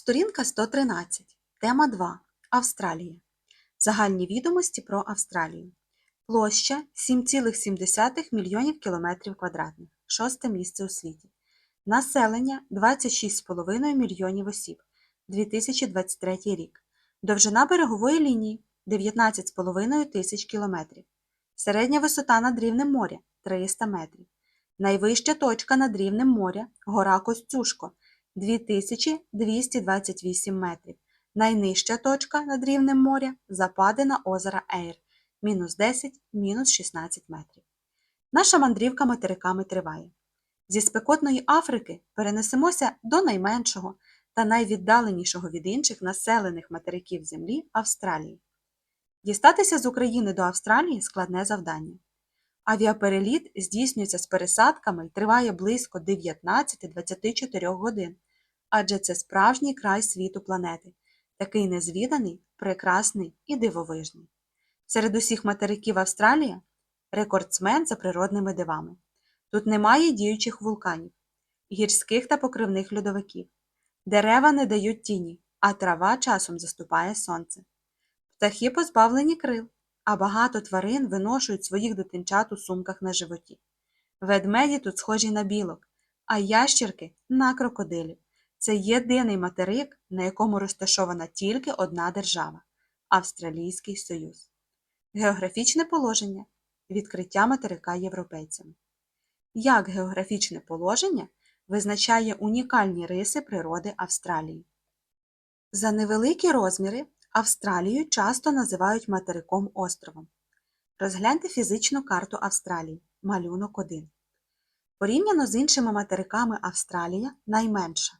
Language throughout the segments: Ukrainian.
Сторінка 113. Тема 2. Австралія. Загальні відомості про Австралію. Площа 7,7 мільйонів кілометрів квадратних. Шосте місце у світі. Населення 26,5 мільйонів осіб. 2023 рік. Довжина берегової лінії 19,5 тисяч кілометрів. Середня висота над рівнем моря 300 метрів. Найвища точка над рівнем моря гора Костюшко 2228 метрів. Найнижча точка над рівнем моря западина озера Ейр мінус 10, мінус 16 метрів. Наша мандрівка материками триває. Зі спекотної Африки перенесемося до найменшого та найвіддаленішого від інших населених материків Землі Австралії. Дістатися з України до Австралії складне завдання. Авіапереліт здійснюється з пересадками і триває близько 19-24 годин, адже це справжній край світу планети, такий незвіданий, прекрасний і дивовижний. Серед усіх материків Австралія рекордсмен за природними дивами. Тут немає діючих вулканів, гірських та покривних льодовиків. Дерева не дають тіні, а трава часом заступає сонце. Птахи позбавлені крил, а багато тварин виношують своїх дитинчат у сумках на животі. Ведмеді тут схожі на білок, а ящірки на крокодилів. Це єдиний материк, на якому розташована тільки одна держава Австралійський Союз. Географічне положення відкриття материка європейцями. Як географічне положення визначає унікальні риси природи Австралії? За невеликі розміри Австралію часто називають материком островом. Розгляньте фізичну карту Австралії, малюнок 1. Порівняно з іншими материками Австралія найменша.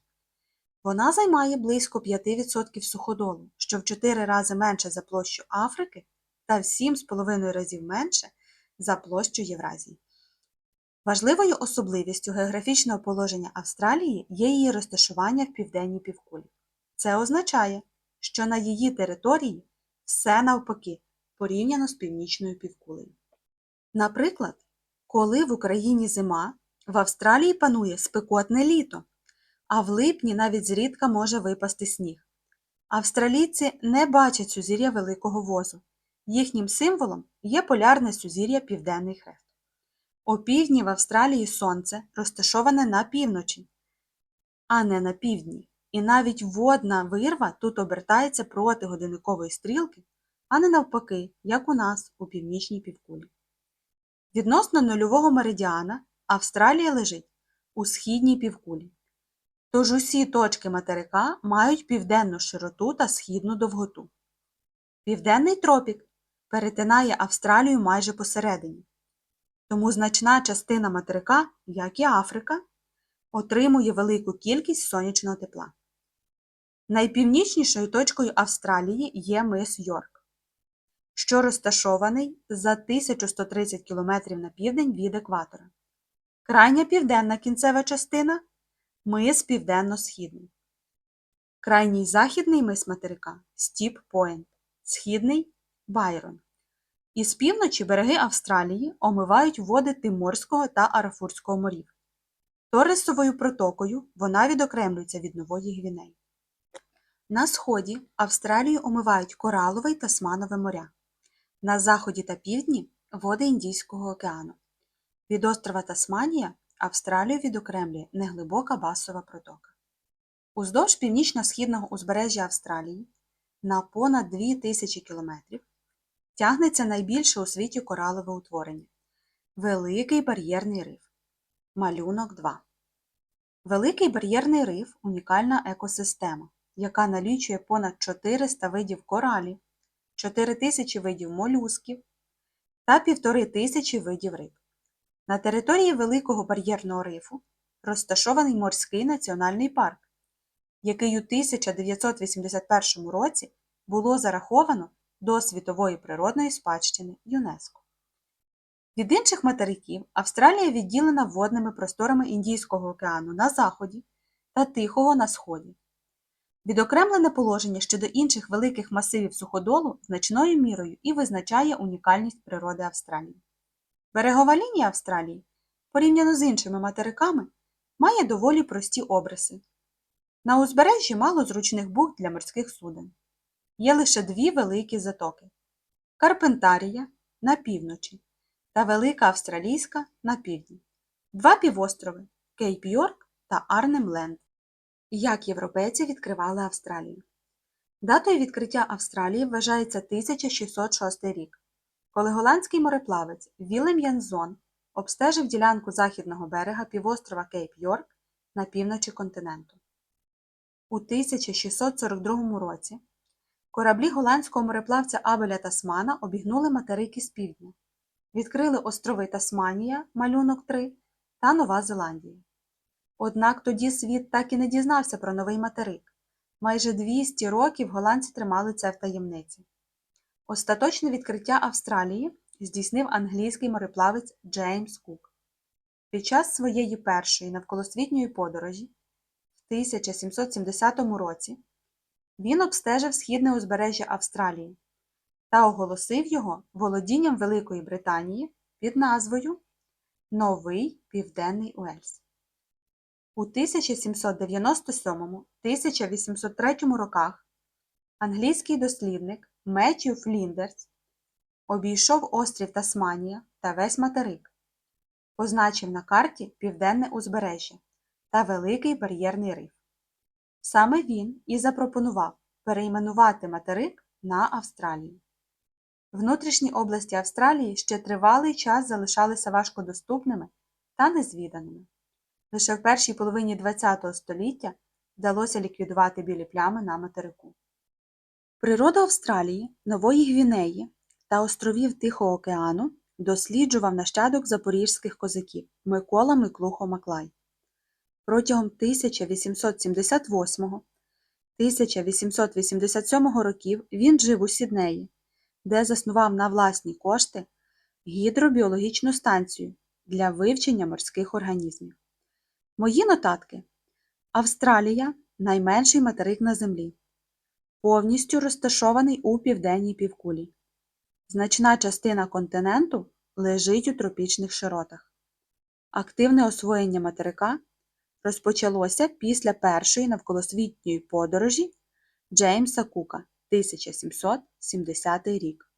Вона займає близько 5% суходолу, що в 4 рази менше за площу Африки та в 7,5 разів менше за площу Євразії. Важливою особливістю географічного положення Австралії є її розташування в південній півкулі. Це означає, що на її території все навпаки порівняно з північною півкулею. Наприклад, коли в Україні зима, в Австралії панує спекотне літо, а в липні навіть зрідка може випасти сніг. Австралійці не бачать сузір'я Великого Возу. Їхнім символом є полярне сузір'я Південний Хрест. Опівдні в Австралії сонце розташоване на півночі, а не на півдні, і навіть водна вирва тут обертається проти годинникової стрілки, а не навпаки, як у нас у північній півкулі. Відносно нульового меридіана Австралія лежить у східній півкулі. Тож усі точки материка мають південну широту та східну довготу. Південний тропік перетинає Австралію майже посередині. Тому значна частина материка, як і Африка, отримує велику кількість сонячного тепла. Найпівнічнішою точкою Австралії є мис Йорк, що розташований за 1130 км на південь від екватора. Крайня південна кінцева частина мис південно-східний. Крайній західний мис материка Стіп Пойнт, східний Байрон. Із півночі береги Австралії омивають води Тиморського та Арафурського морів. Торресовою протокою вона відокремлюється від Нової Гвінеї. На сході Австралію омивають Коралове й Тасманове моря. На заході та півдні води Індійського океану. Від острова Тасманія Австралію відокремлює неглибока басова протока. Уздовж північно-східного узбережжя Австралії на понад 2000 км тягнеться найбільше у світі коралове утворення Великий бар'єрний риф. Малюнок 2. Великий бар'єрний риф унікальна екосистема, яка налічує понад 400 видів коралів, 4000 видів молюсків та 1500 видів риб. На території Великого бар'єрного рифу розташований морський національний парк, який у 1981 році було зараховано до світової природної спадщини ЮНЕСКО. Від інших материків Австралія відділена водними просторами Індійського океану на заході та Тихого на сході. Відокремлене положення щодо інших великих масивів суходолу значною мірою і визначає унікальність природи Австралії. Берегова лінія Австралії, порівняно з іншими материками, має доволі прості обриси. На узбережжі мало зручних бухт для морських суден. Є лише дві великі затоки Карпентарія на півночі та Велика Австралійська на півдні, два півострови Кейп Йорк та Арнем Ленд. Як європейці відкривали Австралію? Датою відкриття Австралії вважається 1606 рік, коли голландський мореплавець Вілем Янзон обстежив ділянку західного берега півострова Кейп Йорк на півночі континенту. У 1642 році кораблі голландського мореплавця Абеля Тасмана обігнули материки з півдня, відкрили острови Тасманія, малюнок 3 та Нова Зеландія. Однак тоді світ так і не дізнався про новий материк. Майже 200 років голландці тримали це в таємниці. Остаточне відкриття Австралії здійснив англійський мореплавець Джеймс Кук. Під час своєї першої навколосвітньої подорожі в 1770 році він обстежив східне узбережжя Австралії та оголосив його володінням Великої Британії під назвою Новий Південний Уельс. У 1797-1803 роках англійський дослідник Меттью Фліндерс обійшов острів Тасманія та весь материк, позначив на карті Південне узбережжя та Великий бар'єрний риф. Саме він і запропонував перейменувати материк на Австралію. Внутрішні області Австралії ще тривалий час залишалися важкодоступними та незвіданими. Лише в першій половині ХХ століття вдалося ліквідувати білі плями на материку. Природу Австралії, Нової Гвінеї та островів Тихого океану досліджував нащадок запорізьких козаків Микола Миклухо Маклай. Протягом 1888-1887 років він жив у Сіднеї, де заснував на власні кошти гідробіологічну станцію для вивчення морських організмів. Мої нотатки. Австралія найменший материк на Землі, повністю розташований у південній півкулі. Значна частина континенту лежить у тропічних широтах. Активне освоєння материка розпочалося після першої навколосвітньої подорожі Джеймса Кука 1770 рік.